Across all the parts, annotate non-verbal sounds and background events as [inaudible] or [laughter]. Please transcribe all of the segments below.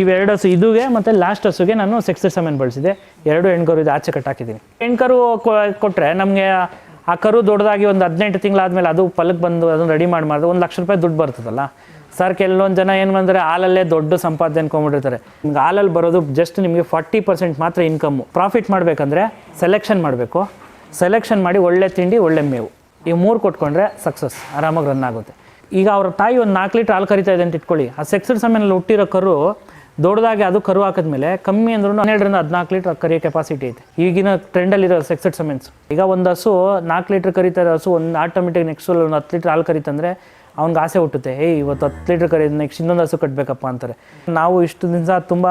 ಇವೆರಡು ಹಸು ಇದುಗೆ ಮತ್ತೆ ಲಾಸ್ಟ್ ಹಸುಗೆ ನಾನು ಸೆಕ್ಸಸ್ ಸೆಮೆನ್ ಬಳಸಿದೆ. ಎರಡು ಹೆಣ್ಕರು ಇದು ಆಚೆ ಕಟ್ಟಾಕಿದ್ದೀನಿ ಹೆಣ್ಕರು ಕೊಟ್ಟರೆ ನಮಗೆ ಆ ಕರು ದೊಡ್ಡದಾಗಿ ಒಂದು ಹದಿನೆಂಟು ತಿಂಗಳಾದ್ಮೇಲೆ ಅದು ಪಲ್ಲಕ್ಕೆ ಬಂದು ಅದನ್ನು ರೆಡಿ ಮಾಡಿ ಮಾಡಿದ್ರೆ ಒಂದು ಲಕ್ಷ ರೂಪಾಯಿ ದುಡ್ಡು ಬರ್ತದಲ್ಲ. ಸರ್ ಕೆಲವೊಂದು ಜನ ಏನು ಬಂದರೆ ಹಾಲಲ್ಲೇ ದೊಡ್ಡ ಸಂಪಾದನೆ ಅನ್ಕೊಂಡ್ಬಿಟ್ಟಿರ್ತಾರೆ. ನಿಮ್ಗೆ ಹಾಲಲ್ಲಿ ಬರೋದು ಜಸ್ಟ್ ನಿಮಗೆ ಫಾರ್ಟಿ ಪರ್ಸೆಂಟ್ ಮಾತ್ರ ಇನ್ಕಮ್ಮು ಪ್ರಾಫಿಟ್ ಮಾಡಬೇಕಂದ್ರೆ ಸೆಲೆಕ್ಷನ್ ಮಾಡಬೇಕು. ಸೆಲೆಕ್ಷನ್ ಮಾಡಿ ಒಳ್ಳೆ ತಿಂಡಿ, ಒಳ್ಳೆ ಮೇವು. ಈ ಮೂರು ಕೊಟ್ಕೊಂಡ್ರೆ ಸಕ್ಸಸ್ ಆರಾಮಾಗಿ ರನ್ ಆಗುತ್ತೆ. ಈಗ ಅವ್ರ ತಾಯಿ ಒಂದು ನಾಲ್ಕು ಲೀಟ್ರ್ ಹಾಲು ಕರಿತಾ ಇದೆ ಅಂತ ಇಟ್ಕೊಳ್ಳಿ. ಆ ಸೆಕ್ಸರ್ ಸಮಯದಲ್ಲಿ ಹುಟ್ಟಿರೋ ಕರು ದೊಡ್ಡದಾಗಿ ಅದು ಕರು ಹಾಕಿದ್ಮೇಲೆ ಕಮ್ಮಿ ಅಂದ್ರೂ ಹನ್ನೆರಡರಿಂದ ಹದಿನಾಲ್ಕು ಲೀಟರ್ ಕರಿಯೋ ಕೆಪಾಸಿಟಿ ಐತೆ. ಈಗಿನ ಟ್ರೆಂಡಲ್ಲಿರೋ ಸೆಕ್ಸೆಟ್ ಸಮೆನ್ಸ್ ಈಗ ಒಂದು ಹಸು ನಾಲ್ಕು ಲೀಟ್ರ್ ಕರಿತಾರೆ ಹಸು ಒಂದು ಆಟೋಮೆಟಿಕ್ ನೆಕ್ಸ್ಟ್ ಒಂದು ಹತ್ತು ಲೀಟ್ರ್ ಹಾಲು ಕರಿತಂದ್ರೆ ಅವ್ನಿಗೆ ಆಸೆ ಹುಟ್ಟುತ್ತೆ. ಏಯ್, ಇವತ್ತು ಹತ್ತು ಲೀಟ್ರ್ ಕರಿ ನೆಕ್ಸ್ಟ್ ಇನ್ನೊಂದು ಹಸು ಕಟ್ಟಬೇಕಪ್ಪ ಅಂತಾರೆ. ನಾವು ಇಷ್ಟು ದಿನ ತುಂಬ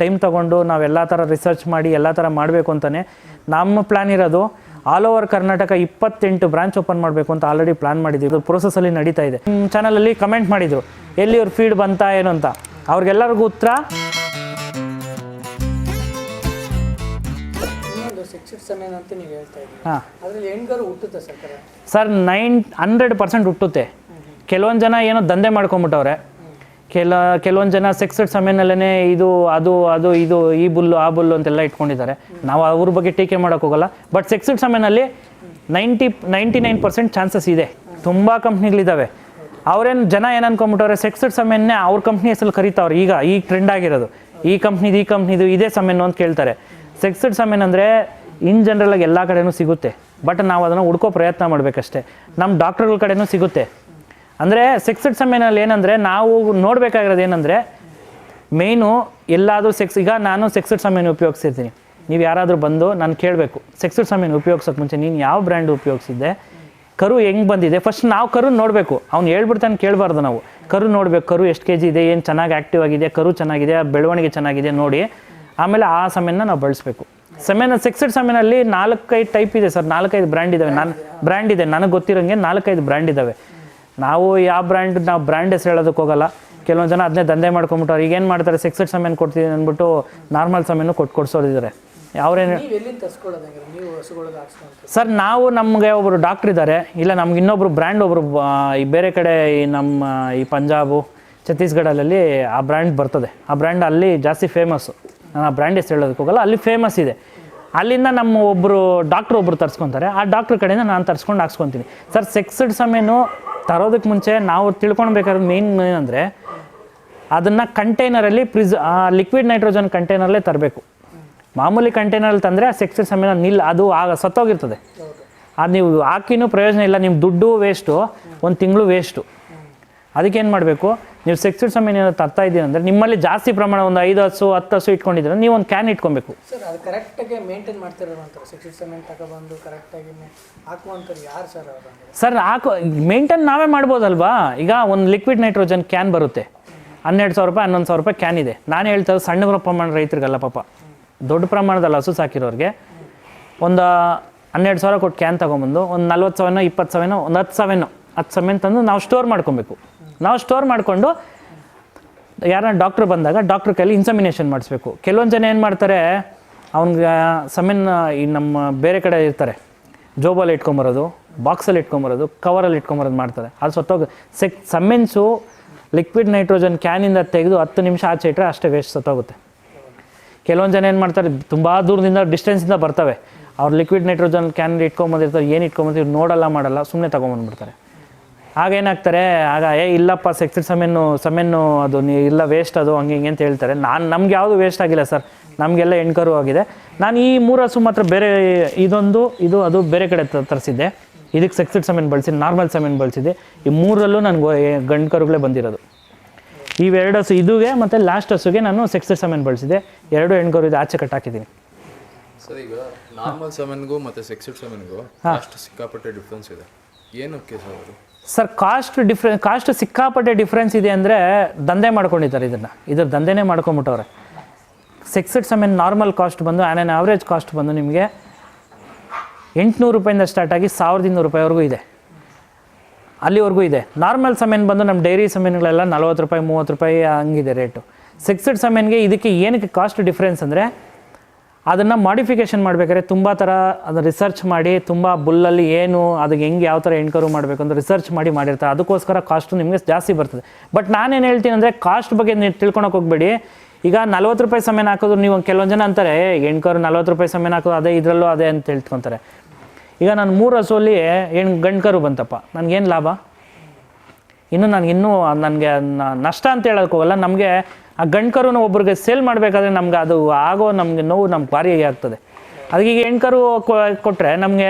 ಟೈಮ್ ತೊಗೊಂಡು ನಾವೆಲ್ಲ ಥರ ರಿಸರ್ಚ್ ಮಾಡಿ, ಎಲ್ಲ ಥರ ಮಾಡಬೇಕು ಅಂತಲೇ ನಮ್ಮ ಪ್ಲ್ಯಾನ್ ಇರೋದು ಆಲ್ ಓವರ್ ಕರ್ನಾಟಕ ಇಪ್ಪತ್ತೆಂಟು ಬ್ರಾಂಚ್ ಓಪನ್ ಮಾಡಬೇಕು ಅಂತ ಆಲ್ರೆಡಿ ಪ್ಲಾನ್ ಮಾಡಿದ್ದೀವಿ. ಇದು process-ಅಲ್ಲಿ ನಡೀತಾ ಇದೆ. ಚಾನಲಲ್ಲಿ ಕಮೆಂಟ್ ಮಾಡಿದರು. ಎಲ್ಲಿ ಅವ್ರ ಫೀಡ್ ಬಂತಾ, ಏನು ಅಂತ? ಅವ್ರಿಗೆಲ್ಲರಿಗೂ ಉತ್ತರ? ಸರ್ ನೈನ್ ಹಂಡ್ರೆಡ್ ಪರ್ಸೆಂಟ್ ಹುಟ್ಟುತ್ತೆ. ಕೆಲವೊಂದು ಜನ ಏನೋ ದಂಧೆ ಮಾಡ್ಕೊಂಬಿಟ್ಟವ್ರೆ. ಕೆಲ ಕೆಲವೊಂದು ಜನ ಸೆಕ್ಸೆಡ್ ಸಮಯನಲ್ಲೇ ಇದು ಅದು ಅದು ಇದು ಈ ಬುಲ್ಲು ಆ ಬುಲ್ಲು ಅಂತೆಲ್ಲ ಇಟ್ಕೊಂಡಿದ್ದಾರೆ. ನಾವು ಅವ್ರ ಬಗ್ಗೆ ಟೀಕೆ ಮಾಡೋಕೆ ಹೋಗಲ್ಲ. But sexed ಸಮಯನಲ್ಲಿ ninety ninety nine percent chances ಇದೆ. ತುಂಬ ಕಂಪ್ನಿಗಳಿದ್ದಾವೆ ಅವ್ರೇನು ಜನ ಏನು ಅನ್ಕೊಂಬಿಟ್ಟವ್ರೆ ಸೆಕ್ಸೆಡ್ ಸಮಯನ್ನೇ ಅವ್ರ ಕಂಪ್ನಿ ಹೆಸರು ಕರೀತಾವ್ರೆ. ಈಗ ಈ ಟ್ರೆಂಡ್ ಆಗಿರೋದು. ಈ ಕಂಪ್ನಿದು ಈ ಕಂಪ್ನಿದು ಇದೇ ಸಮಯನು ಅಂತ ಕೇಳ್ತಾರೆ. ಸೆಕ್ಸೆಡ್ ಸಮಯನ್ ಅಂದರೆ ಇನ್ ಆಗಿ ಎಲ್ಲ ಕಡೆನೂ ಸಿಗುತ್ತೆ. ಬಟ್ ನಾವು ಅದನ್ನು ಹುಡ್ಕೋ ಪ್ರಯತ್ನ ಮಾಡಬೇಕಷ್ಟೇ. ನಮ್ಮ ಡಾಕ್ಟರ್ಗಳ ಕಡೆನೂ ಸಿಗುತ್ತೆ. ಅಂದರೆ ಸೆಕ್ಸೆಡ್ ಸಮಯನಲ್ಲಿ ಏನಂದರೆ, ನಾವು ನೋಡಬೇಕಾಗಿರೋದು ಏನಂದರೆ ಮೇಯ್ನು ಎಲ್ಲಾದರೂ ಸೆಕ್ಸ್ ಈಗ ನಾನು ಸೆಕ್ಸೆಡ್ ಸಮಯನ ಉಪಯೋಗಿಸಿರ್ತೀನಿ. ನೀವು ಯಾರಾದರೂ ಬಂದು ನಾನು ಕೇಳಬೇಕು. ಸೆಕ್ಸೆಡ್ ಸಮಯನ ಉಪಯೋಗಿಸೋಕೆ ಮುಂಚೆ ನೀನು ಯಾವ ಬ್ರ್ಯಾಂಡ್ ಉಪಯೋಗಿಸಿದ್ದೆ? ಕರು ಹೆಂಗೆ ಬಂದಿದೆ? ಫಸ್ಟ್ ನಾವು ಕರು ನೋಡಬೇಕು. ಅವ್ನು ಹೇಳ್ಬಿಡ್ತಾನೆ ಕೇಳಬಾರ್ದು ನಾವು. ಕರು ನೋಡಬೇಕು. ಕರು ಎಷ್ಟು ಕೆ ಜಿ ಇದೆ, ಏನು ಚೆನ್ನಾಗಿ ಆ್ಯಕ್ಟಿವ್ ಆಗಿದೆ, ಕರು ಚೆನ್ನಾಗಿದೆ, ಬೆಳವಣಿಗೆ ಚೆನ್ನಾಗಿದೆ ನೋಡಿ. ಆಮೇಲೆ ಆ ಸಮಯನ ನಾವು ಬಳಸಬೇಕು. ಸಮಯನ ಸೆಕ್ಸೆಡ್ ಸಮಯನಲ್ಲಿ ನಾಲ್ಕೈದು ಟೈಪ್ ಇದೆ ಸರ್. ನಾಲ್ಕೈದು ಬ್ರ್ಯಾಂಡ್ ಇದ್ದಾವೆ ನಾನು ಬ್ರ್ಯಾಂಡ್ ಇದೆ. ನನಗೆ ಗೊತ್ತಿರೋಂಗೆ ನಾಲ್ಕೈದು ಬ್ರ್ಯಾಂಡ್ ಇದ್ದಾವೆ ನಾವು ಯಾವ ಬ್ರ್ಯಾಂಡ್ ನಾವು ಬ್ರ್ಯಾಂಡ್ ಹೆಸರು ಹೇಳೋದಕ್ಕೆ ಹೋಗಲ್ಲ. ಕೆಲವೊಂದು ಜನ ಅದನ್ನೇ ದಂಧೆ ಮಾಡ್ಕೊಂಬಿಟ್ಟವ್ರು ಈಗ ಏನು ಮಾಡ್ತಾರೆ? ಸೆಕ್ಸೆಡ್ ಸಮಯನ ಕೊಡ್ತೀನಿ ಅಂದ್ಬಿಟ್ಟು ನಾರ್ಮಲ್ ಸಮಯನೂ ಕೊಟ್ಟು ಕೊಡ್ಸೋರಿದ್ದಾರೆ ಅವ್ರೇನು ಸರ್ ನಾವು ನಮಗೆ ಒಬ್ಬರು ಡಾಕ್ಟ್ರ್ ಇದ್ದಾರೆ. ಇಲ್ಲ ನಮ್ಗೆ ಇನ್ನೊಬ್ರು ಬ್ರ್ಯಾಂಡ್ ಒಬ್ಬರು ಈ ಬೇರೆ ಕಡೆ ಈ ನಮ್ಮ ಈ ಪಂಜಾಬು ಛತ್ತೀಸ್ಗಢಲ್ಲಿ ಆ ಬ್ರ್ಯಾಂಡ್ ಬರ್ತದೆ. ಆ ಬ್ರ್ಯಾಂಡ್ ಅಲ್ಲಿ ಜಾಸ್ತಿ ಫೇಮಸ್ಸು ನಾನು ಆ ಬ್ರ್ಯಾಂಡ್ ಹೆಸರು ಹೇಳೋದಕ್ಕೆ ಹೋಗಲ್ಲ ಅಲ್ಲಿ ಫೇಮಸ್ ಇದೆ. ಅಲ್ಲಿಂದ ನಮ್ಮ ಒಬ್ಬರು ಡಾಕ್ಟ್ರ್ ಒಬ್ಬರು ತರ್ಸ್ಕೊತಾರೆ. ಆ ಡಾಕ್ಟ್ರ್ ಕಡೆಯಿಂದ ನಾನು ತರ್ಸ್ಕೊಂಡು ಹಾಕ್ಸ್ಕೊತೀನಿ. ಸರ್ ಸೆಕ್ಸಡ್ ಸಮಯನೂ ತರೋದಕ್ಕೆ ಮುಂಚೆ ನಾವು ತಿಳ್ಕೊಳ್ಬೇಕಾದ್ರೆ ಮೇನ್ ಏನಂದರೆ ಅದನ್ನು ಕಂಟೈನರಲ್ಲಿ ಪ್ರಿಸ್ ಲಿಕ್ವಿಡ್ ನೈಟ್ರೋಜನ್ ಕಂಟೈನರಲ್ಲೇ ತರಬೇಕು. ಮಾಮೂಲಿ ಕಂಟೈನರಲ್ಲಿ ತಂದರೆ ಆ ಸೆಕ್ಸೆಡ್ ಸಮಯ ನಿಲ್ ಅದು ಆಗ ಸತ್ತೋಗಿರ್ತದೆ. ಅದು ನೀವು ಹಾಕಿನೂ ಪ್ರಯೋಜನ ಇಲ್ಲ ನಿಮ್ಮ ದುಡ್ಡು ವೇಸ್ಟು ಒಂದು ತಿಂಗಳು ವೇಸ್ಟು ಅದಕ್ಕೇನು ಮಾಡಬೇಕು? ನೀವು ಸೆಕ್ಸೆಡ್ ಸಮಯ ಏನಾದ್ರು ತರ್ತಾ ಇದ್ದೀರ ಅಂದರೆ ನಿಮ್ಮಲ್ಲಿ ಜಾಸ್ತಿ ಪ್ರಮಾಣ ಒಂದು ಐದು ಹಸು ಹತ್ತು ಹಸು ಇಟ್ಕೊಂಡಿದ್ರೆ ನೀವು ಒಂದು ಕ್ಯಾನ್ ಇಟ್ಕೊಬೇಕು. ಸರ್ ಅದು ಕರೆಕ್ಟಾಗಿ ಮೇಂಟೈನ್ ತಗೊಬಂದು ಕರೆಕ್ಟಾಗಿ ಯಾರು ಸರ್ ಸರ್ ಹಾಕೋ ಮೇಂಟೈನ್ ನಾವೇ ಮಾಡ್ಬೋದಲ್ವಾ? ಈಗ ಒಂದು ಲಿಕ್ವಿಡ್ ನೈಟ್ರೋಜನ್ ಕ್ಯಾನ್ ಬರುತ್ತೆ. ಹನ್ನೆರಡು ಸಾವಿರ ರೂಪಾಯಿ ಹನ್ನೊಂದು ಸಾವಿರ ರೂಪಾಯಿ ಕ್ಯಾನ್ ಇದೆ. ನಾನು ಹೇಳ್ತಾ ಸಣ್ಣ ಪ್ರಮಾಣ ರೈತರಿಗಲ್ಲ ಪಾಪ. ದೊಡ್ಡ ಪ್ರಮಾಣದಲ್ಲಿ ಹಸು ಸಾಕಿರೋರಿಗೆ ಒಂದು ಹನ್ನೆರಡು ಸಾವಿರ ಕೊಟ್ಟು ಕ್ಯಾನ್ ತೊಗೊಂಬಂದು, ಒಂದು ನಲ್ವತ್ತು ಸಾವಿರ ಇಪ್ಪತ್ತು ಸಾವಿರ ಒಂದು ಹತ್ತು ಸಾವಿರ ಹತ್ತು ಸಾವಿರ ತಂದು ನಾವು ಸ್ಟೋರ್ ಮಾಡ್ಕೊಬೇಕು. ನಾವು ಸ್ಟೋರ್ ಮಾಡಿಕೊಂಡು ಯಾರನ್ನ ಡಾಕ್ಟ್ರ್ ಬಂದಾಗ ಡಾಕ್ಟ್ರ್ ಕೈಲಿ ಇನ್ಸಮಿನೇಷನ್ ಮಾಡಿಸ್ಬೇಕು. ಕೆಲವೊಂದು ಜನ ಏನು ಮಾಡ್ತಾರೆ, ಅವ್ನಿಗೆ ಸಮೆನ್, ಈ ನಮ್ಮ ಬೇರೆ ಕಡೆ ಇರ್ತಾರೆ. ಜೋಬಲ್ಲಿ ಇಟ್ಕೊಂಬರೋದು ಬಾಕ್ಸಲ್ಲಿ ಇಟ್ಕೊಂಬರೋದು ಕವರಲ್ಲಿ ಇಟ್ಕೊಂಬರೋದು ಮಾಡ್ತಾರೆ. ಅದು ಸತ್ತೋಗ ಸೆಕ್ ಸಮೆನ್ಸು ಲಿಕ್ವಿಡ್ ನೈಟ್ರೋಜನ್ ಕ್ಯಾನಿಂದ ತೆಗೆದು ಹತ್ತು ನಿಮಿಷ ಆಚೆ ಇಟ್ಟರೆ ಅಷ್ಟೇ ವೇಸ್ಟ್ ಸತ್ತೋಗುತ್ತೆ. ಕೆಲವೊಂದು ಜನ ಏನು ಮಾಡ್ತಾರೆ, ತುಂಬ ದೂರದಿಂದ ಡಿಸ್ಟೆನ್ಸಿಂದ ಬರ್ತವೆ. ಅವ್ರು ಲಿಕ್ವಿಡ್ ನೈಟ್ರೋಜನ್ ಕ್ಯಾನ್ ಇಟ್ಕೊಂಬಂದಿರ್ತಾರೆ ಏನು ಇಟ್ಕೊಂಬಂದಿರ್ ನೋಡಲ್ಲ, ಮಾಡಲ್ಲ ಸುಮ್ಮನೆ ತೊಗೊಂಬಂದ್ಬಿಡ್ತಾರೆ ಆಗ ಏನಾಗ್ತಾರೆ, ಆಗ, ಏ, ಇಲ್ಲಪ್ಪ ಸೆಕ್ಸಿಡ್ ಸಮೆನ್ನು ಸಮೆನ್ನು ಅದು ನೀ, ಇಲ್ಲ ವೇಸ್ಟ್ ಅದು, ಹಂಗೆ ಹಿಂಗೆ ಅಂತ ಹೇಳ್ತಾರೆ. ನಾನು, ನಮ್ಗೆ ಯಾವುದು ವೇಸ್ಟ್ ಆಗಿಲ್ಲ ಸರ್. ನಮಗೆಲ್ಲ ಎಣ್ಕರು ಆಗಿದೆ. ನಾನು ಈ ಮೂರು ಹಸು ಮಾತ್ರ ಬೇರೆ, ಇದೊಂದು, ಇದು, ಅದು ಬೇರೆ ಕಡೆ ತರಿಸಿದ್ದೆ. ಇದಕ್ಕೆ ಸೆಕ್ಸಿಡ್ ಸಮೆನ್ ಬಳಸಿ, ನಾರ್ಮಲ್ ಸಮೆನ್ ಬಳಸಿದ್ದೆ. ಈ ಮೂರಲ್ಲೂ ನನಗೆ ಗಂಡು ಕರುಗಳೇ ಬಂದಿರೋದು. ಇವೆರಡು ಹಸು ಇದುಗೆ ಮತ್ತು ಲಾಸ್ಟ್ ಹಸುಗೆ ನಾನು ಸೆಕ್ಸ್ ಸಮೆನ್ ಬಳಸಿದೆ. ಎರಡು ಹೆಣ್ಗೋರು ಇದು ಆಚೆ ಕಟ್ಟಾಕಿದ್ದೀನಿ ಸರ್ ಈಗ ನಾರ್ಮಲ್ ಸೆಮೆನ್ಗೂ ಮತ್ತು ಸೆಕ್ಸಿಡ್ ಕಾಸ್ಟ್ ಸಿಕ್ಕಾಪಟ್ಟೆ ಡಿಫ್ರೆನ್ಸ್ ಇದೆ. ಏನಕ್ಕೆ ಸರ್ ಅದು? ಸರ್ ಕಾಸ್ಟ್ ಡಿಫ್ರೆನ್ ಕಾಸ್ಟ್ ಸಿಕ್ಕಾಪಟ್ಟೆ ಡಿಫ್ರೆನ್ಸ್ ಇದೆ ಅಂದರೆ ದಂಧೆ ಮಾಡ್ಕೊಂಡಿದ್ದಾರೆ ಇದನ್ನು. ಇದ್ರ ದಂಧೆನೇ ಮಾಡ್ಕೊಂಬಿಟ್ಟವ್ರೆ. ಸೆಕ್ಸೆಡ್ ಸಮೆನ್ ನಾರ್ಮಲ್ ಕಾಸ್ಟ್ ಬಂದು ಆ್ಯನ್ ಆ್ಯನ್ ಆವ್ರೇಜ್ ಕಾಸ್ಟ್ ಬಂದು ನಿಮಗೆ ಎಂಟುನೂರು ರೂಪಾಯಿಂದ ಸ್ಟಾರ್ಟ್ ಆಗಿ ಸಾವಿರದ ಇನ್ನೂರು ರೂಪಾಯಿವರೆಗೂ ಇದೆ. ಅಲ್ಲಿವರೆಗೂ ಇದೆ. ನಾರ್ಮಲ್ ಸಮೇನ್ ಬಂದು ನಮ್ಮ ಡೈರಿ ಸಮೆನ್ಗಳೆಲ್ಲ ನಲ್ವತ್ತು ರೂಪಾಯಿ, ಮೂವತ್ತು ರೂಪಾಯಿ ಹಂಗಿದೆ ರೇಟು ಸಿಕ್ಸ್ಡ್ ಸಮೇನ್ಗೆ ಇದಕ್ಕೆ ಏನಕ್ಕೆ ಕಾಸ್ಟ್ ಡಿಫ್ರೆನ್ಸ್ ಅಂದರೆ ಅದನ್ನು ಮಾಡಿಫಿಕೇಷನ್ ಮಾಡಬೇಕಾದ್ರೆ ತುಂಬ ಥರ ಅದು ರಿಸರ್ಚ್ ಮಾಡಿ, ತುಂಬ ಬುಲ್ಲಲ್ಲಿ ಏನು ಅದಕ್ಕೆ ಹೆಂಗೆ ಯಾವ ಥರ ಎಣ್ಕರು ಮಾಡಬೇಕು ಅಂತ ರಿಸರ್ಚ್ ಮಾಡಿ ಮಾಡಿರ್ತಾರೆ. ಅದಕ್ಕೋಸ್ಕರ ಕಾಸ್ಟು ನಿಮಗೆ ಜಾಸ್ತಿ ಬರ್ತದೆ. ಬಟ್ ನಾನೇನು ಹೇಳ್ತೀನಿ ಅಂದರೆ ಕಾಸ್ಟ್ ಬಗ್ಗೆ ನೀವು ತಿಳ್ಕೊಳಕ್ಕೆ ಹೋಗಬೇಡಿ. ಈಗ ನಲ್ವತ್ತು ರೂಪಾಯಿ ಸಮಯ ಹಾಕಿದ್ರು ನೀವು ಕೆಲವೊಂದು ಜನ ಅಂತಾರೆ ಹೆಣ್ಕರು ನಲ್ವತ್ತು ರೂಪಾಯಿ ಸಮಯ ಹಾಕೋದು, ಅದೇ ಇದರಲ್ಲೂ ಅದೇ ಅಂತ ಹೇಳ್ಕೊಂತಾರೆ ಈಗ ನಾನು ಮೂರು ಹಸುವಲ್ಲಿ ಏನು ಗಂಡ್ಕರು ಬಂತಪ್ಪ. ನನಗೇನು ಲಾಭ? ಇನ್ನು ನಾನು ಇನ್ನೂ ನನಗೆ ನಷ್ಟ ಅಂತ ಹೇಳೋಕೆ ಹೋಗಲ್ಲ. ನಮಗೆ ಆ ಗಂಡ್ಕರುನ ಒಬ್ರಿಗೆ ಸೇಲ್ ಮಾಡಬೇಕಾದ್ರೆ ನಮ್ಗೆ ಅದು ಆಗೋ ನಮಗೆ ನೋವು ನಮ್ಗೆ ಭಾರಿ ಆಗ್ತದೆ. ಅದಕ್ಕೆ ಈಗ ಹೆಣ್ಕರು ಕೊಟ್ಟರೆ ನಮಗೆ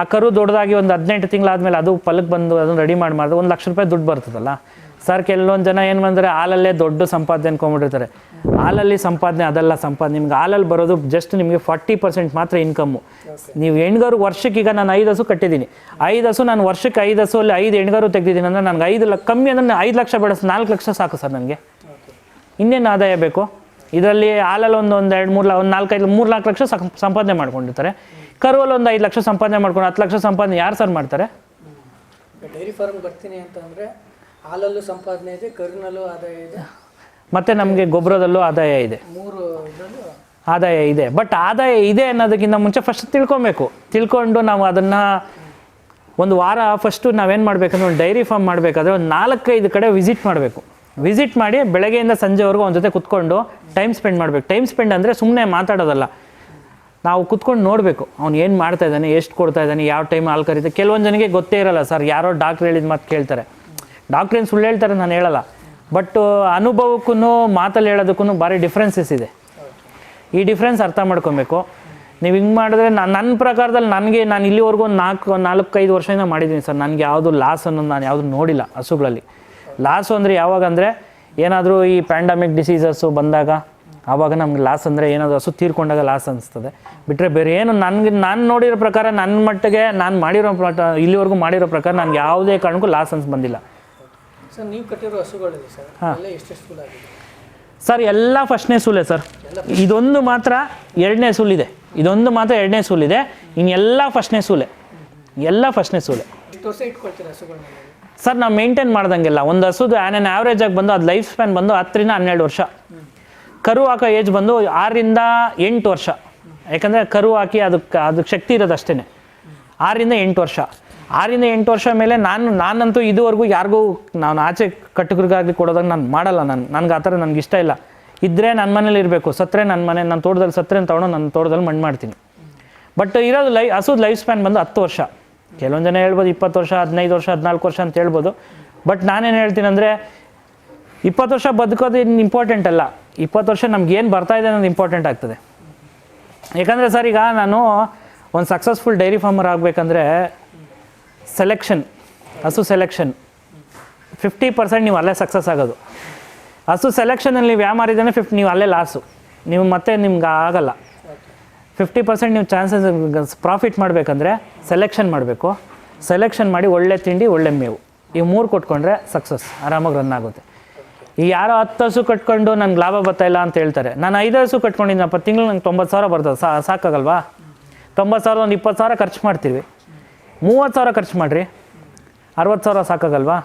ಆ ಕರು ದೊಡ್ಡದಾಗಿ ಒಂದು ಹದಿನೆಂಟು ತಿಂಗಳಾದಮೇಲೆ ಅದು ಪಲಕ್ಕೆ ಬಂದು ಅದನ್ನು ರೆಡಿ ಮಾಡಿ ಮಾಡಿದ್ರೆ ಒಂದು ಲಕ್ಷ ರೂಪಾಯಿ ದುಡ್ಡು ಬರ್ತದಲ್ಲ. ಸರ್ ಕೆಲವೊಂದು ಜನ ಏನು ಬಂದರೆ ಹಾಲಲ್ಲೇ ದೊಡ್ಡ ಸಂಪಾದನೆ ಅನ್ಕೊಂಡ್ಬಿಟ್ಟಿರ್ತಾರೆ. ಹಾಲಲ್ಲಿ ಸಂಪಾದನೆ ಅದೆಲ್ಲ ಸಂಪಾದನೆ. ನಿಮ್ಗೆ ಹಾಲಲ್ಲಿ ಬರೋದು ಜಸ್ಟ್ ನಿಮಗೆ ಫಾರ್ಟಿ ಪರ್ಸೆಂಟ್ ಮಾತ್ರ ಇನ್ಕಮ್ಮು ನೀವು ಹೆಣ್ಗಾರು ವರ್ಷಕ್ಕೆ ಈಗ ನಾನು ಐದು ಹಸು ಕಟ್ಟಿದ್ದೀನಿ. ಐದು ಹಸು ನಾನು ವರ್ಷಕ್ಕೆ ಐದು ಹಸು ಅಲ್ಲಿ ಐದು ಹೆಣ್ಗಾರು ತೆಗ್ದಿದ್ದೀನಿ ಅಂದರೆ ನನಗೆ ಐದು ಲಕ್ಷ ಕಮ್ಮಿ ಅಂದರೆ ಐದು ಲಕ್ಷ ಬೇಡ ನಾಲ್ಕು ಲಕ್ಷ ಸಾಕು ಸರ್ ನನಗೆ. ಇನ್ನೇನು ಆದಾಯ ಬೇಕು? ಇದರಲ್ಲಿ ಹಾಲಲ್ಲಿ ಒಂದು ಒಂದು ಎರಡು ಮೂರು ಒಂದು ನಾಲ್ಕೈದು ಮೂರು ನಾಲ್ಕು ಲಕ್ಷ ಸಂಪಾದನೆ ಮಾಡ್ಕೊಂಡಿರ್ತಾರೆ. ಕರುವಲ್ಲಿ ಒಂದು ಐದು ಲಕ್ಷ ಸಂಪಾದನೆ ಮಾಡ್ಕೊಂಡು ಹತ್ತು ಲಕ್ಷ ಸಂಪಾದನೆ ಯಾರು ಸರ್ ಮಾಡ್ತಾರೆ? ಡೈರಿ ಫಾರ್ಮ್ ಬರ್ತೀನಿ ಅಂತಂದರೆ ಹಾಲಲ್ಲೂ ಸಂಪಾದನೆ ಇದೆ ಕರುನಲ್ಲೂ ಆದಾಯ ಇದೆ. ಮತ್ತು ನಮಗೆ ಗೊಬ್ಬರದಲ್ಲೂ ಆದಾಯ ಇದೆ. ಆದಾಯ ಇದೆ. ಬಟ್ ಆದಾಯ ಇದೆ ಅನ್ನೋದಕ್ಕಿಂತ ಮುಂಚೆ ಫಸ್ಟ್ ತಿಳ್ಕೊಬೇಕು. ತಿಳ್ಕೊಂಡು ನಾವು ಅದನ್ನು ಒಂದು ವಾರ ಫಸ್ಟು ನಾವೇನು ಮಾಡಬೇಕಂದ್ರೆ ಒಂದು ಡೈರಿ ಫಾರ್ಮ್ ಮಾಡಬೇಕಾದ್ರೆ ಒಂದು ನಾಲ್ಕೈದು ಕಡೆ ವಿಸಿಟ್ ಮಾಡಬೇಕು. ವಿಸಿಟ್ ಮಾಡಿ ಬೆಳಗ್ಗೆಯಿಂದ ಸಂಜೆವರೆಗೂ ಒಂದು ಜೊತೆ ಕುತ್ಕೊಂಡು ಟೈಮ್ ಸ್ಪೆಂಡ್ ಮಾಡಬೇಕು. ಟೈಮ್ ಸ್ಪೆಂಡ್ ಅಂದರೆ ಸುಮ್ಮನೆ ಮಾತಾಡೋದಲ್ಲ. ನಾವು ಕುತ್ಕೊಂಡು ನೋಡಬೇಕು. ಅವ್ನು ಏನು ಮಾಡ್ತಾ ಇದ್ದಾನೆ ಎಷ್ಟು ಕೊಡ್ತಾ ಇದ್ದಾನೆ ಯಾವ ಟೈಮ್ ಹಾಲು ಕರೀತಾರೆ ಕೆಲವೊಂದು ಜನಕ್ಕೆ ಗೊತ್ತೇ ಇರಲ್ಲ ಸರ್ ಯಾರೋ ಡಾಕ್ಟ್ರ್ ಹೇಳಿದ ಮಾತು ಕೇಳ್ತಾರೆ. ಡಾಕ್ಟ್ರ್ ಏನು ಸುಳ್ಳು ಹೇಳ್ತಾರೆ ನಾನು ಹೇಳಲ್ಲ. ಬಟ್ ಅನುಭವಕ್ಕೂ ಮಾತಲ್ಲಿ ಹೇಳೋದಕ್ಕೂ ಭಾರಿ ಡಿಫ್ರೆನ್ಸಸ್ ಇದೆ. ಈ ಡಿಫ್ರೆನ್ಸ್ ಅರ್ಥ ಮಾಡ್ಕೊಬೇಕು. ನೀವು ಹಿಂಗೆ ಮಾಡಿದ್ರೆ ನಾನು ನನ್ನ ಪ್ರಕಾರದಲ್ಲಿ ನನಗೆ, ನಾನು ಇಲ್ಲಿವರೆಗೂ ನಾಲ್ಕು ನಾಲ್ಕೈದು ವರ್ಷದಿಂದ ಮಾಡಿದ್ದೀನಿ ಸರ್. ನನಗೆ ಯಾವುದು ಲಾಸ್ ಅನ್ನೋದು ನಾನು ಯಾವುದು ನೋಡಿಲ್ಲ ಹಸುಗಳಲ್ಲಿ. ಲಾಸು ಅಂದರೆ ಯಾವಾಗ ಅಂದರೆ, ಏನಾದರೂ ಈ ಪ್ಯಾಂಡಮಿಕ್ ಡಿಸೀಸಸ್ಸು ಬಂದಾಗ ಆವಾಗ ನಮ್ಗೆ ಲಾಸ್ ಅಂದರೆ ಏನಾದರೂ ಹಸು ತೀರ್ಕೊಂಡಾಗ ಲಾಸ್ ಅನಿಸ್ತದೆ. ಬಿಟ್ಟರೆ ಬೇರೆ ಏನು ನನಗೆ, ನಾನು ನೋಡಿರೋ ಪ್ರಕಾರ ನನ್ನ ಮಟ್ಟಿಗೆ, ನಾನು ಮಾಡಿರೋ ಇಲ್ಲಿವರೆಗೂ ಮಾಡಿರೋ ಪ್ರಕಾರ ನನಗೆ ಯಾವುದೇ ಕಾರಣಕ್ಕೂ ಲಾಸ್ ಅನ್ಸ್ ಬಂದಿಲ್ಲ. ಸರ್ ನೀವು ಕಟ್ಟಿರೋ ಹಸುಗಳಿದೆ ಸರ್. ಎಲ್ಲ ಎಷ್ಟೆಷ್ಟು ಫುಲ್ ಆಗಿದೆ? ಸರ್ ಎಲ್ಲ ಫಸ್ಟ್ನೇ ಸೂಲೆ ಸರ್. ಇದೊಂದು ಮಾತ್ರ ಎರಡನೇ ಸುಲಿದೆ. ಇದೊಂದು ಮಾತ್ರ ಎರಡನೇ ಸೂಲಿದೆ. ಇನ್ನೆಲ್ಲ ಫಸ್ಟ್ನೇ ಸೂಲೆ. ಎಲ್ಲ ಫಸ್ಟ್ನೇ ಸೂಲೆ. ಎಷ್ಟು ವರ್ಷ ಇಟ್ಕೊಳ್ತೀರಾ ಹಸುಗಳನ್ನ ನೀವು? ಸರ್ ನಾವು ಮೇಂಟೈನ್ ಮಾಡ್ದಂಗೆಲ್ಲ. ಒಂದು ಹಸುದು ಆ್ಯನ್ ಆ್ಯಾವ್ರೇಜ್ ಆಗಿ ಬಂದು ಅದು ಲೈಫ್ ಸ್ಪ್ಯಾನ್ ಬಂದು ಹತ್ತರಿಂದ ಹನ್ನೆರಡು ವರ್ಷ. ಕರು ಹಾಕೋ ಏಜ್ ಬಂದು ಆರರಿಂದ ಎಂಟು ವರ್ಷ. ಯಾಕಂದರೆ ಕರು ಹಾಕಿ ಅದಕ್ಕೆ ಅದಕ್ಕೆ ಶಕ್ತಿ ಇರೋದು ಅಷ್ಟೇ ಆರರಿಂದ ಎಂಟು ವರ್ಷ. ಆರರಿಂದ ಎಂಟು ವರ್ಷ ಮೇಲೆ ನಾನು, ನಾನಂತೂ ಇದುವರೆಗೂ ಯಾರಿಗೂ ನಾನು ಆಚೆ ಕಟ್ಟುಕರಿಗಾಗಲಿ ಕೊಡೋದಾಗ ನಾನು ಮಾಡಲ್ಲ ನಾನು. ನನಗೆ ಆ ಥರ ನನಗೆ ಇಷ್ಟ ಇಲ್ಲ. ಇದ್ದರೆ ನನ್ನ ಮನೇಲಿ ಇರಬೇಕು, ಸತ್ತರೆ ನನ್ನ ಮನೆ, ನನ್ನ ತೋಟದಲ್ಲಿ ಸತ್ತರೆ ತಗೊಂಡು ನನ್ನ ತೋಟದಲ್ಲಿ ಮಣ್ಣು ಮಾಡ್ತೀನಿ. ಬಟ್ ಇರೋದು ಲೈ, ಹಸುದ ಲೈಫ್ ಸ್ಪ್ಯಾನ್ ಬಂದು ಹತ್ತು ವರ್ಷ. ಕೆಲವೊಂದು ಜನ ಹೇಳ್ಬೋದು ಇಪ್ಪತ್ತು ವರ್ಷ, ಹದಿನೈದು ವರ್ಷ, ಹದಿನಾಲ್ಕು ವರ್ಷ ಅಂತ ಹೇಳ್ಬೋದು. ಬಟ್ ನಾನೇನು ಹೇಳ್ತೀನಿ ಅಂದರೆ, ಇಪ್ಪತ್ತು ವರ್ಷ ಬದುಕೋದು ಇಂಪಾರ್ಟೆಂಟ್ ಅಲ್ಲ. ಇಪ್ಪತ್ತು ವರ್ಷ ನಮ್ಗೆ ಏನು ಬರ್ತಾ ಇದೆ ಅನ್ನೋದು ಇಂಪಾರ್ಟೆಂಟ್ ಆಗ್ತದೆ. ಯಾಕಂದರೆ ಸರ್, ಈಗ ನಾನು ಒಂದು ಸಕ್ಸಸ್ಫುಲ್ ಡೈರಿ ಫಾರ್ಮರ್ ಆಗಬೇಕಂದ್ರೆ ಸೆಲೆಕ್ಷನ್ ಹಸು ಸೆಲೆಕ್ಷನ್ ಫಿಫ್ಟಿ ಪರ್ಸೆಂಟ್ ನೀವು ಅಲ್ಲೇ ಸಕ್ಸಸ್ ಆಗೋದು. ಹಸು ಸೆಲೆಕ್ಷನಲ್ಲಿ ನೀವು ವ್ಯಾಮಾರಿದ್ದಾನೆ ಫಿಫ್ಟಿ ನೀವು ಅಲ್ಲೇ ಲಾಸು ನೀವು ಮತ್ತೆ ನಿಮ್ಗೆ ಆಗಲ್ಲ. ಫಿಫ್ಟಿ ಪರ್ಸೆಂಟ್ ನೀವು ಚಾನ್ಸಸ್ ಪ್ರಾಫಿಟ್ ಮಾಡಬೇಕಂದ್ರೆ ಸೆಲೆಕ್ಷನ್ ಮಾಡಬೇಕು. ಸೆಲೆಕ್ಷನ್ ಮಾಡಿ ಒಳ್ಳೆ ತಿಂಡಿ, ಒಳ್ಳೆ ಮೇವು. ಈ ಮೂರು ಕೊಟ್ಕೊಂಡ್ರೆ ಸಕ್ಸಸ್ ಆರಾಮಾಗಿ ರನ್ ಆಗುತ್ತೆ. ಈ ಯಾರೋ ಹತ್ತು ಹಸು ಕಟ್ಕೊಂಡು ನನಗೆ ಲಾಭ ಬರ್ತಾಯಿಲ್ಲ ಅಂತ ಹೇಳ್ತಾರೆ. ನಾನು ಐದು ಹಸು ಕಟ್ಕೊಂಡಿದ್ದೀನಪ್ಪ ತಿಂಗಳು ನಂಗೆ ತೊಂಬತ್ತು ಸಾವಿರ ಬರ್ತದೆ ಸಾಕಾಗಲ್ವಾ? ತೊಂಬತ್ತು ಸಾವಿರ, ಒಂದು ಇಪ್ಪತ್ತು ಸಾವಿರ ಖರ್ಚು ಮಾಡ್ತೀವಿ. ಮೂವತ್ತು ಸಾವಿರ ಖರ್ಚು ಮಾಡಿರಿ. ಅರವತ್ತು ಸಾವಿರ ಸಾಕಾಗಲ್ವಾ?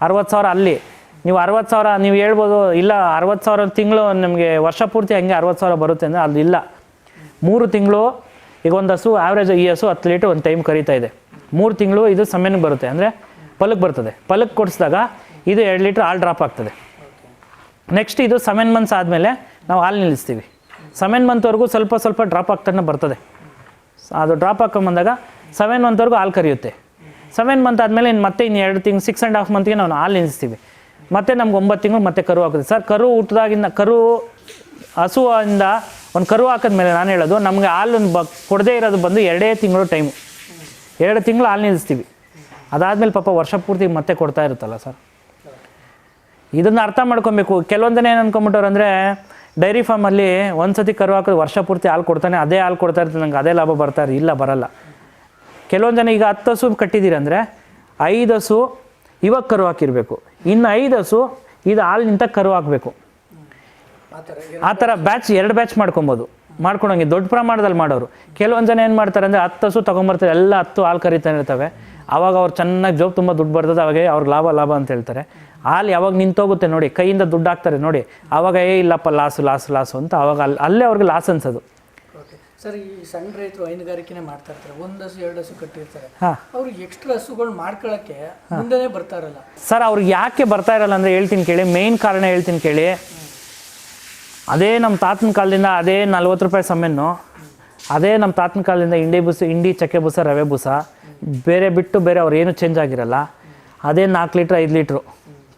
ಅರವತ್ತು ಸಾವಿರ ಅಲ್ಲಿ. ನೀವು ಅರವತ್ತು ಸಾವಿರ, ನೀವು ಹೇಳ್ಬೋದು, ಇಲ್ಲ, ಅರವತ್ತು ಸಾವಿರ ತಿಂಗಳು ನಿಮಗೆ ವರ್ಷ ಪೂರ್ತಿ ಹಂಗೆ ಅರವತ್ತು ಸಾವಿರ ಬರುತ್ತೆ ಅಂದರೆ ಅಲ್ಲಿ ಇಲ್ಲ. ಮೂರು ತಿಂಗಳು, ಈಗ ಒಂದು ಹಸು ಆ್ಯಾವ್ರೇಜ್ ಈ ಹಸು ಹತ್ತು ಲೀಟ್ರ್ ಒಂದು ಟೈಮ್ ಕರೀತಾ ಇದೆ. ಮೂರು ತಿಂಗಳು ಇದು ಸಮಯಕ್ಕೆ ಬರುತ್ತೆ ಅಂದರೆ ಪಲಕ್ ಬರ್ತದೆ. ಪಲಕ್ ಕೊಡಿಸಿದಾಗ ಇದು ಎರಡು ಲೀಟ್ರ್ ಹಾಲು ಡ್ರಾಪ್ ಆಗ್ತದೆ. ನೆಕ್ಸ್ಟ್ ಇದು ಸೆವೆನ್ ಮಂತ್ಸ್ ಆದಮೇಲೆ ನಾವು ಹಾಲು ನಿಲ್ಲಿಸ್ತೀವಿ. ಸೆವೆನ್ ಮಂತ್ವರೆಗೂ ಸ್ವಲ್ಪ ಸ್ವಲ್ಪ ಡ್ರಾಪ್ ಆಗ್ತಾನೆ ಬರ್ತದೆ. ಅದು ಡ್ರಾಪ್ ಹಾಕೊಂಬಂದಾಗ ಸೆವೆನ್ ಮಂತ್ವರೆಗೂ ಹಾಲು ಕರಿಯುತ್ತೆ. ಸೆವೆನ್ ಮಂತ್ ಆದಮೇಲೆ ಇನ್ನು ಮತ್ತೆ ಇನ್ನು ಎರಡು ತಿಂಗ್ಳು ಸಿಕ್ಸ್ ಆ್ಯಂಡ್ ಹಾಫ್ ಮಂತ್ಗೆ ನಾವು ಹಾಲು ನಿಲ್ಲಿಸ್ತೀವಿ. ಮತ್ತೆ ನಮ್ಗೆ ಒಂಬತ್ತು ತಿಂಗಳು ಮತ್ತೆ ಕರು ಹಾಕುತ್ತೆ. ಸರ್ ಕರು ಹುಟ್ಟಿದಾಗಿಂದ ಕರು ಹಸುವಿಂದ ಒಂದು ಕರು ಹಾಕಿದ್ಮೇಲೆ ನಾನು ಹೇಳೋದು, ನಮಗೆ ಹಾಲು ಬ, ಕೊಡದೇ ಇರೋದು ಬಂದು ಎರಡೇ ತಿಂಗಳು ಟೈಮು ಎರಡು ತಿಂಗಳು ಹಾಲು ನಿಲ್ಲಿಸ್ತೀವಿ. ಅದಾದಮೇಲೆ ಪಾಪ ವರ್ಷ ಪೂರ್ತಿ ಮತ್ತೆ ಕೊಡ್ತಾ ಇರುತ್ತಲ್ಲ ಸರ್ ಇದನ್ನು ಅರ್ಥ ಮಾಡ್ಕೊಬೇಕು. ಕೆಲವೊಂದನ್ನ ಏನು ಅನ್ಕೊಂಬಿಟ್ಟವ್ರು ಅಂದರೆ ಡೈರಿ ಫಾರ್ಮಲ್ಲಿ ಒಂದು ಸತಿ ಕರು ಹಾಕೋದು ವರ್ಷ ಪೂರ್ತಿ ಹಾಲು ಕೊಡ್ತಾನೆ, ಅದೇ ಹಾಲು ಕೊಡ್ತಾ ಇರ್ತದೆ ನಂಗೆ ಅದೇ ಲಾಭ ಬರ್ತಾ ಇರ್ತದೆ. ಇಲ್ಲ ಬರಲ್ಲ. ಕೆಲವೊಂದು ಜನ ಈಗ ಹತ್ತು ಹಸು ಕಟ್ಟಿದ್ದೀರಂದರೆ ಐದು ಹಸು ಇವಾಗ ಕರು ಹಾಕಿರಬೇಕು. ಇನ್ನು ಐದು ಹಸು ಇದು ಹಾಲು ನಿಂತ ಕರು ಹಾಕಬೇಕು. ಆ ಥರ ಬ್ಯಾಚ್ ಎರಡು ಬ್ಯಾಚ್ ಮಾಡ್ಕೊಬೋದು. ಮಾಡ್ಕೊಳಂಗೆ ದೊಡ್ಡ ಪ್ರಮಾಣದಲ್ಲಿ ಮಾಡೋರು. ಕೆಲವೊಂದು ಜನ ಏನು ಮಾಡ್ತಾರೆ ಅಂದರೆ ಹತ್ತು ಹಸು ತೊಗೊಂಬರ್ತಾರೆ. ಎಲ್ಲ ಹತ್ತು ಹಾಲು ಕರಿತಾನೆ ಇರ್ತವೆ. ಆವಾಗ ಅವ್ರು ಚೆನ್ನಾಗಿ ಜೋಬ್ ತುಂಬ ದುಡ್ಡು ಬರ್ತದೆ. ಅವಾಗ ಅವ್ರಿಗೆ ಲಾಭ ಲಾಭ ಅಂತ ಹೇಳ್ತಾರೆ. ಹಾಲು ಯಾವಾಗ ನಿಂತೋಗುತ್ತೆ ನೋಡಿ. ಕೈಯಿಂದ ದುಡ್ಡು ಹಾಕ್ತಾರೆ ನೋಡಿ. ಆವಾಗ ಏ ಇಲ್ಲಪ್ಪ, ಲಾಸು ಲಾಸು ಲಾಸು ಅಂತ ಆವಾಗ ಅಲ್ಲಿ ಅಲ್ಲೇ ಅವ್ರಿಗೆ ಲಾಸ್ ಅನ್ಸೋದು. ಸರ್ ಈ ಸಣ್ಣ ರೈತರು ಹೈನುಗಾರಿಕೆನೇ ಮಾಡ್ತಾ ಇರ್ತಾರೆ ಒಂದು ಹಸು ಎರಡು ಹಸು ಕಟ್ಟಿರ್ತಾರೆ. ಅವ್ರಿಗೆ ಎಕ್ಸ್ಟ್ರಾ ಹಸುಗಳು ಮಾಡ್ಕೊಳ್ಳೋಕ್ಕೆ ಮುಂದೆನೇ ಬರ್ತಾ ಇರಲ್ಲ. ಸರ್ ಅವ್ರಿಗೆ ಯಾಕೆ ಬರ್ತಾ ಇರಲ್ಲ ಅಂದರೆ ಹೇಳ್ತೀನಿ ಕೇಳಿ ಮೇನ್ ಕಾರಣ ಹೇಳ್ತೀನಿ ಕೇಳಿ. ಅದೇ ನಮ್ಮ ತಾತನ ಕಾಲದಿಂದ ಅದೇ ನಲ್ವತ್ತು ರೂಪಾಯಿ ಸಮೆನ್ನು ಅದೇ ನಮ್ಮ ತಾತನ ಕಾಲದಿಂದ ಇಂಡಿ ಬೂಸ ಇಂಡಿ ಚಕ್ಕೆ ಬುಸ ರವೆ ಬುಸ ಬೇರೆ ಬಿಟ್ಟು ಬೇರೆ ಅವ್ರು ಏನು ಚೇಂಜ್ ಆಗಿರಲ್ಲ ಅದೇ ನಾಲ್ಕು ಲೀಟ್ರ್ ಐದು ಲೀಟ್ರು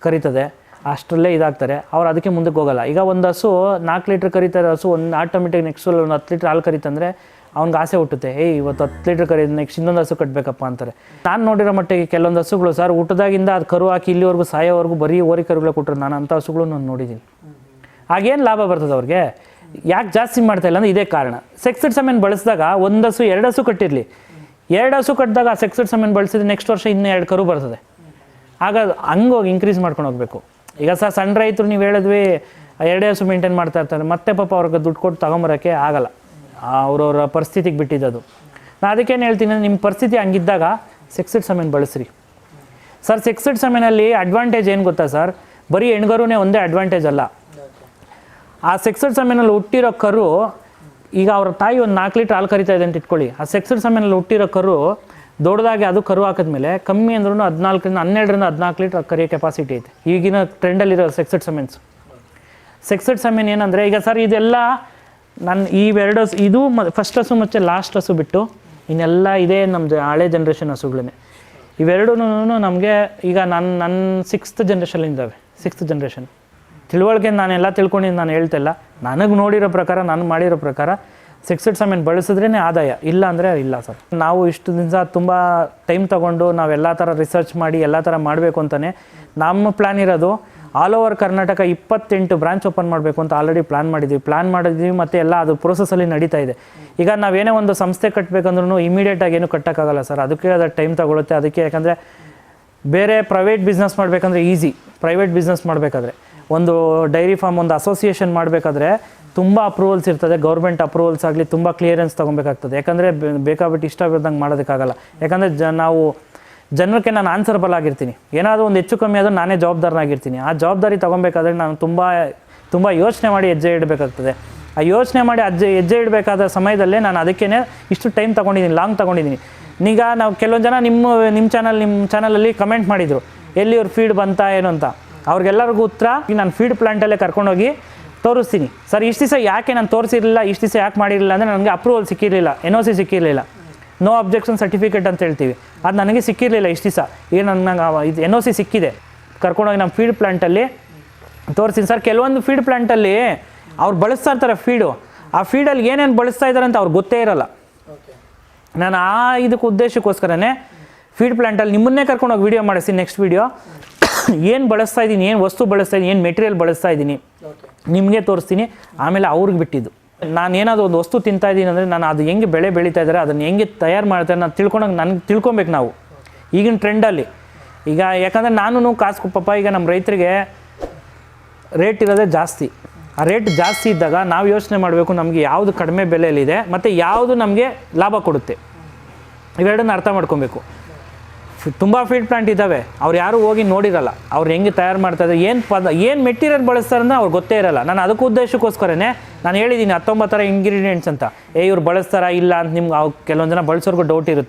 ಕರೀತದೆ. ಅಷ್ಟರಲ್ಲೇ ಇದಾಗ್ತಾರೆ. ಅವ್ರು ಅದಕ್ಕೆ ಮುಂದಕ್ಕೆ ಹೋಗಲ್ಲ. ಈಗ ಒಂದು ಹಸು ನಾಲ್ಕು ಲೀಟ್ರ್ ಕರೀತಾರೆ. ಹಸು ಒಂದು ಆಟೋಮೆಟಿಕ್ ನೆಕ್ಸ್ಟ್ ಒಂದು ಹತ್ತು ಲೀಟ್ರ್ ಹಾಲು ಕರೀತಂದ್ರೆ ಅವ್ನಿಗೆ ಆಸೆ ಹುಟ್ಟುತ್ತೆ. ಏಯ್, ಇವತ್ತು ಹತ್ತು ಲೀಟ್ರ್ ಕರೀ ನೆಕ್ಸ್ಟ್ ಇನ್ನೊಂದು ಹಸು ಕಟ್ಟಬೇಕಪ್ಪ ಅಂತಾರೆ. ನಾನು ನೋಡಿರೋ ಮಟ್ಟಿಗೆ ಕೆಲವೊಂದು ಹಸುಗಳು ಸರ್ ಊಟದಾಗಿಂದ ಅದು ಕರು ಹಾಕಿ ಇಲ್ಲಿವರೆಗೂ ಸಾಯೋವರೆಗೂ ಬರೀ ಓರಿ ಕರುಗಳು ಕೊಟ್ಟರು ನಾನು ಅಂಥ ಹಸುಗಳು ನಾನು ನೋಡಿದ್ದೀನಿ ಆಗೇನು ಲಾಭ ಬರ್ತದೆ ಅವ್ರಿಗೆ? ಯಾಕೆ ಜಾಸ್ತಿ ಮಾಡ್ತಾ ಇಲ್ಲ ಅಂದ್ರೆ ಇದೇ ಕಾರಣ. ಸೆಕ್ಸೆಡ್ ಸಮೆನ್ ಬಳಸಿದಾಗ ಒಂದು ಹಸು, ಎರಡು ಹಸು ಕಟ್ಟಿರಲಿ. ಎರಡು ಹಸು ಕಟ್ಟಿದಾಗ ಆ ಸೆಕ್ಸೆಡ್ ಸಮೆನ್ ಬಳಸಿದ್ರೆ ನೆಕ್ಸ್ಟ್ ವರ್ಷ ಇನ್ನೂ ಎರಡು ಕರು ಬರ್ತದೆ. ಆಗ ಹಂಗೋಗಿ ಇನ್ಕ್ರೀಸ್ ಮಾಡ್ಕೊಂಡು ಹೋಗ್ಬೇಕು. ಈಗ ಸಹ ಸಣ್ಣ ರೈತರು ನೀವು ಹೇಳಿದ್ವಿ, ಎರಡೇ ಹಸು ಮೇಂಟೈನ್ ಮಾಡ್ತಾ ಇರ್ತಾರೆ. ಮತ್ತೆ ಪಾಪ ಅವ್ರಿಗೆ ದುಡ್ಡು ಕೊಟ್ಟು ತಗೊಂಬರೋಕ್ಕೆ ಆಗಲ್ಲ. ಅವ್ರವ್ರ ಪರಿಸ್ಥಿತಿಗೆ ಬಿಟ್ಟಿದ್ದದು. ನಾನು ಅದಕ್ಕೇನು ಹೇಳ್ತೀನಿ ನಿಮ್ಮ ಪರಿಸ್ಥಿತಿ ಹಂಗಿದ್ದಾಗ ಸೆಕ್ಸೆಡ್ ಸಮೆನ್ ಬಳಸ್ರಿ. ಸರ್, ಸೆಕ್ಸೆಡ್ ಸಮೆನಲ್ಲಿ ಅಡ್ವಾಂಟೇಜ್ ಏನು ಗೊತ್ತಾ ಸರ್? ಬರೀ ಹೆಣ್ಗರುನೇ ಒಂದೇ ಅಡ್ವಾಂಟೇಜ್ ಅಲ್ಲ. ಆ ಸೆಕ್ಸೆಡ್ ಸಮೇನಲ್ಲಿ ಹುಟ್ಟಿರೋ ಕರು, ಈಗ ಅವ್ರ ತಾಯಿ ಒಂದು ನಾಲ್ಕು ಲೀಟ್ರ್ ಹಾಲು ಕರಿತಾ ಇದೆ ಅಂತ ಇಟ್ಕೊಳ್ಳಿ. ಆ ಸೆಕ್ಸೆಡ್ ಸಮಯನಲ್ಲಿ ಹುಟ್ಟಿರೋ ಕರು ದೊಡ್ಡದಾಗಿ ಅದು ಕರು ಹಾಕಿದ್ಮೇಲೆ ಕಮ್ಮಿ ಅಂದ್ರೂ ಹದಿನಾಲ್ಕರಿಂದ ಹನ್ನೆರಡರಿಂದ ಹದಿನಾಲ್ಕು ಲೀಟ್ರ್ ಕರಿಯೋ ಕೆಪಾಸಿಟಿ ಐತೆ. ಈಗಿನ ಟ್ರೆಂಡಲ್ಲಿರೋ ಸೆಕ್ಸೆಡ್ ಸಮೆನ್ಸ್ ಸೆಕ್ಸೆಡ್ ಸಮೆನ್ ಏನಂದರೆ ಈಗ ಸರ್ ಇದೆಲ್ಲ ನನ್ನ ಇವೆರಡು ಹಸು ಇದು ಮ ಫಸ್ಟ್ ಹಸು ಮತ್ತು ಲಾಸ್ಟ್ ಹಸು ಬಿಟ್ಟು ಇನ್ನೆಲ್ಲ ಇದೇ ನಮ್ಮದು ಹಳೆ ಜನ್ರೇಷನ್ ಹಸುಗಳೇ ಇವೆರಡೂ ನಮಗೆ ಈಗ ನನ್ನ ನನ್ನ ಸಿಕ್ಸ್ತ್ ಜನ್ರೇಷನ್ಲಿಂದವೆ ಸಿಕ್ಸ್ತ್ ಜನ್ರೇಷನ್ ತಿಳುವಳಿಕೆ ನಾನೆಲ್ಲ ತಿಳ್ಕೊಂಡಿದ್ದು ನಾನು ಹೇಳ್ತಿಲ್ಲ ನನಗೆ ನೋಡಿರೋ ಪ್ರಕಾರ, ನಾನು ಮಾಡಿರೋ ಪ್ರಕಾರ ಸೆಕ್ಸೆಡ್ ಸಮೆನ್ ಬಳಸಿದ್ರೇ ಆದಾಯ. ಇಲ್ಲ ಅಂದರೆ ಇಲ್ಲ ಸರ್. ನಾವು ಇಷ್ಟು ದಿವಸ ತುಂಬ ಟೈಮ್ ತೊಗೊಂಡು ನಾವೆಲ್ಲ ಥರ ರಿಸರ್ಚ್ ಮಾಡಿ, ಎಲ್ಲ ಥರ ಮಾಡಬೇಕು ಅಂತಲೇ ನಮ್ಮ ಪ್ಲ್ಯಾನ್ ಇರೋದು ಆಲ್ ಓವರ್ ಕರ್ನಾಟಕ ಇಪ್ಪತ್ತೆಂಟು ಬ್ರಾಂಚ್ ಓಪನ್ ಮಾಡಬೇಕು ಅಂತ ಆಲ್ರೆಡಿ ಪ್ಲ್ಯಾನ್ ಮಾಡಿದ್ವಿ. ಪ್ಲ್ಯಾನ್ ಮಾಡಿದ್ವಿ ಮತ್ತು ಎಲ್ಲ ಅದು ಪ್ರೋಸೆಸಲ್ಲಿ ನಡೀತಾ ಇದೆ. ಈಗ ನಾವೇನೇ ಒಂದು ಸಂಸ್ಥೆ ಕಟ್ಟಬೇಕಂದ್ರೂ ಇಮಿಡಿಯೇಟಾಗಿ ಏನು ಕಟ್ಟೋಕ್ಕಾಗಲ್ಲ ಸರ್. ಅದಕ್ಕೆ ಅದು ಟೈಮ್ ತಗೊಳುತ್ತೆ. ಅದಕ್ಕೆ ಯಾಕಂದರೆ ಬೇರೆ ಪ್ರೈವೇಟ್ ಬಿಸ್ನೆಸ್ ಮಾಡಬೇಕಂದ್ರೆ ಈಸಿ ಪ್ರೈವೇಟ್ ಬಿಸ್ನೆಸ್ ಮಾಡಬೇಕಾದ್ರೆ. ಒಂದು ಡೈರಿ ಫಾರ್ಮ್ ಒಂದು ಅಸೋಸಿಯೇಷನ್ ಮಾಡಬೇಕಾದ್ರೆ ತುಂಬ ಅಪ್ರೂವಲ್ಸ್ ಇರ್ತದೆ ಗೌರ್ಮೆಂಟ್ ಅಪ್ರೂವಲ್ಸ್ ಆಗಲಿ ತುಂಬ ಕ್ಲಿಯರೆನ್ಸ್ ತೊಗೊಬೇಕಾಗ್ತದೆ. ಯಾಕಂದರೆ ಬೇಕಾಬಿಟ್ಟು ಇಷ್ಟ ಬಿದ್ದಂಗೆ ಮಾಡೋದಕ್ಕಾಗಲ್ಲ. ಯಾಕಂದರೆ ಜ, ನಾವು ಜನಕ್ಕೆ ನಾನು ಆನ್ಸರ್ಬಲ್ ಆಗಿರ್ತೀನಿ. ಏನಾದರೂ ಒಂದು ಹೆಚ್ಚು ಕಮ್ಮಿ ಆದರೂ ನಾನೇ ಜವಾಬ್ದಾರನಾಗಿರ್ತೀನಿ. ಆ ಜವಾಬ್ದಾರಿ ತೊಗೊಬೇಕಾದ್ರೆ ನಾನು ತುಂಬ ತುಂಬ ಯೋಚನೆ ಮಾಡಿ ಹೆಜ್ಜೆ ಇಡಬೇಕಾಗ್ತದೆ. ಆ ಯೋಚನೆ ಮಾಡಿ ಅಜ್ಜೆ, ಹೆಜ್ಜೆ ಇಡಬೇಕಾದ ಸಮಯದಲ್ಲೇ ನಾನು ಅದಕ್ಕೇ ಇಷ್ಟು ಟೈಮ್ ತೊಗೊಂಡಿದ್ದೀನಿ ಲಾಂಗ್ ತೊಗೊಂಡಿದ್ದೀನಿ. ಈಗ ನಾವು ಕೆಲವೊಂದು ಜನ ನಿಮ್ಮ ನಿಮ್ಮ ಚಾನಲ್ ನಿಮ್ಮ ಚಾನಲಲ್ಲಿ ಕಮೆಂಟ್ ಮಾಡಿದರು. ಎಲ್ಲಿ ಅವ್ರ ಫೀಡ್ ಬಂತಾ ಏನು ಅಂತ. ಅವ್ರಿಗೆಲ್ಲರಿಗೂ ಉತ್ತರ ನಾನು ಫೀಡ್ ಪ್ಲಾಂಟಲ್ಲೇ ಕರ್ಕೊಂಡೋಗಿ ತೋರಿಸ್ತೀನಿ. ಸರ್, ಇಷ್ಟು ದಿವಸ ಯಾಕೆ ನಾನು ತೋರಿಸಿರಲಿಲ್ಲ, ಇಷ್ಟು ದಿವಸ ಯಾಕೆ ಮಾಡಿರಲಿಲ್ಲ ಅಂದರೆ ನನಗೆ ಅಪ್ರೂವಲ್ ಸಿಕ್ಕಿರಲಿಲ್ಲ ಎನ್ ಒ ಸಿ ಸಿಕ್ಕಿರಲಿಲ್ಲ. ನೋ ಅಬ್ಜೆಕ್ಷನ್ ಸರ್ಟಿಫಿಕೇಟ್ ಅಂತ ಹೇಳ್ತೀವಿ. ಅದು ನನಗೆ ಸಿಕ್ಕಿರಲಿಲ್ಲ ಇಷ್ಟು ದಿವಸ. ಈಗ ನನಗೆ ಇದು ಎನ್ ಒ ಸಿ ಸಿಕ್ಕಿದೆ. ಕರ್ಕೊಂಡೋಗಿ ನಮ್ಮ ಫೀಡ್ ಪ್ಲ್ಯಾಂಟಲ್ಲಿ ತೋರಿಸ್ತೀನಿ. ಸರ್, ಕೆಲವೊಂದು ಫೀಡ್ ಪ್ಲ್ಯಾಂಟಲ್ಲಿ ಅವ್ರು ಬಳಸ್ತಾ ಇರ್ತಾರೆ ಫೀಡು ಆ ಫೀಡಲ್ಲಿ ಏನೇನು ಬಳಸ್ತಾ ಇದ್ದಾರೆ ಅಂತ ಅವ್ರಿಗೆ ಗೊತ್ತೇ ಇರಲ್ಲ. ನಾನು ಆ ಇದಕ್ಕೆ ಉದ್ದೇಶಕ್ಕೋಸ್ಕರನೇ ಫೀಡ್ ಪ್ಲ್ಯಾಂಟಲ್ಲಿ ನಿಮ್ಮನ್ನೇ ಕರ್ಕೊಂಡೋಗಿ ವೀಡಿಯೋ ಮಾಡಿಸ್ತೀನಿ ನೆಕ್ಸ್ಟ್ ವೀಡಿಯೋ [coughs] ಏನು ಬಳಸ್ತಾ ಇದ್ದೀನಿ ಏನು ವಸ್ತು ಬಳಸ್ತಾ ಇದ್ದೀನಿ ಏನು ಮೆಟೀರಿಯಲ್ ಬಳಸ್ತಾ ಇದ್ದೀನಿ ನಿಮಗೆ ತೋರಿಸ್ತೀನಿ. ಆಮೇಲೆ ಅವ್ರಿಗೆ ಬಿಟ್ಟಿದ್ದು. ನಾನು ಏನಾದರೂ ಒಂದು ವಸ್ತು ತಿಂತಾ ಇದ್ದೀನಿ ಅಂದರೆ ನಾನು ಅದು ಹೆಂಗೆ ಬೆಳೆ ಬೆಳೀತಾ ಇದ್ದಾರೆ ಅದನ್ನು ಹೆಂಗೆ ತಯಾರು ಮಾಡ್ತಾರೆ ನಾನು ತಿಳ್ಕೊಂಡಾಗ ನನಗೆ ತಿಳ್ಕೊಬೇಕು ನಾವು. ಈಗಿನ ಟ್ರೆಂಡಲ್ಲಿ ಈಗ ಯಾಕಂದರೆ ನಾನು ಕಾಸು ಪಾಪ ಈಗ ನಮ್ಮ ರೈತರಿಗೆ ರೇಟ್ ಇರೋದೇ ಜಾಸ್ತಿ. ಆ ರೇಟ್ ಜಾಸ್ತಿ ಇದ್ದಾಗ ನಾವು ಯೋಚನೆ ಮಾಡಬೇಕು ನಮಗೆ ಯಾವುದು ಕಡಿಮೆ ಬೆಲೆಯಲ್ಲಿದೆ ಮತ್ತು ಯಾವುದು ನಮಗೆ ಲಾಭ ಕೊಡುತ್ತೆ. ಇವೆರಡನ್ನ ಅರ್ಥ ಮಾಡ್ಕೊಬೇಕು. ತುಂಬ ಫೀಡ್ ಪ್ಲಾಂಟ್ ಇದ್ದಾವೆ. ಅವ್ರು ಯಾರು ಹೋಗಿ ನೋಡಿರಲ್ಲ. ಅವ್ರು ಹೆಂಗೆ ತಯಾರು ಮಾಡ್ತಾ ಇದ್ದಾರೆ ಏನು ಪದ ಏನು ಮೆಟೀರಿಯಲ್ ಬಳಸ್ತಾರೆ ಅಂತ ಅವ್ರಿಗೆ ಗೊತ್ತೇ ಇರಲ್ಲ. ನಾನು ಅದಕ್ಕೆ ಉದ್ದೇಶಕ್ಕೋಸ್ಕರನೇ ನಾನು ಹೇಳಿದ್ದೀನಿ ಹತ್ತೊಂಬತ್ತರ ಇಂಗ್ರೀಡಿಯೆಂಟ್ಸ್ ಅಂತ. ಏ, ಇವ್ರು ಬಳಸ್ತಾರ ಇಲ್ಲ ಅಂತ ನಿಮ್ಗೆ ಕೆಲವೊಂದು ಜನ ಬಳಸೋರ್ಗೂ ಡೌಟ್ ಇರುತ್ತೆ.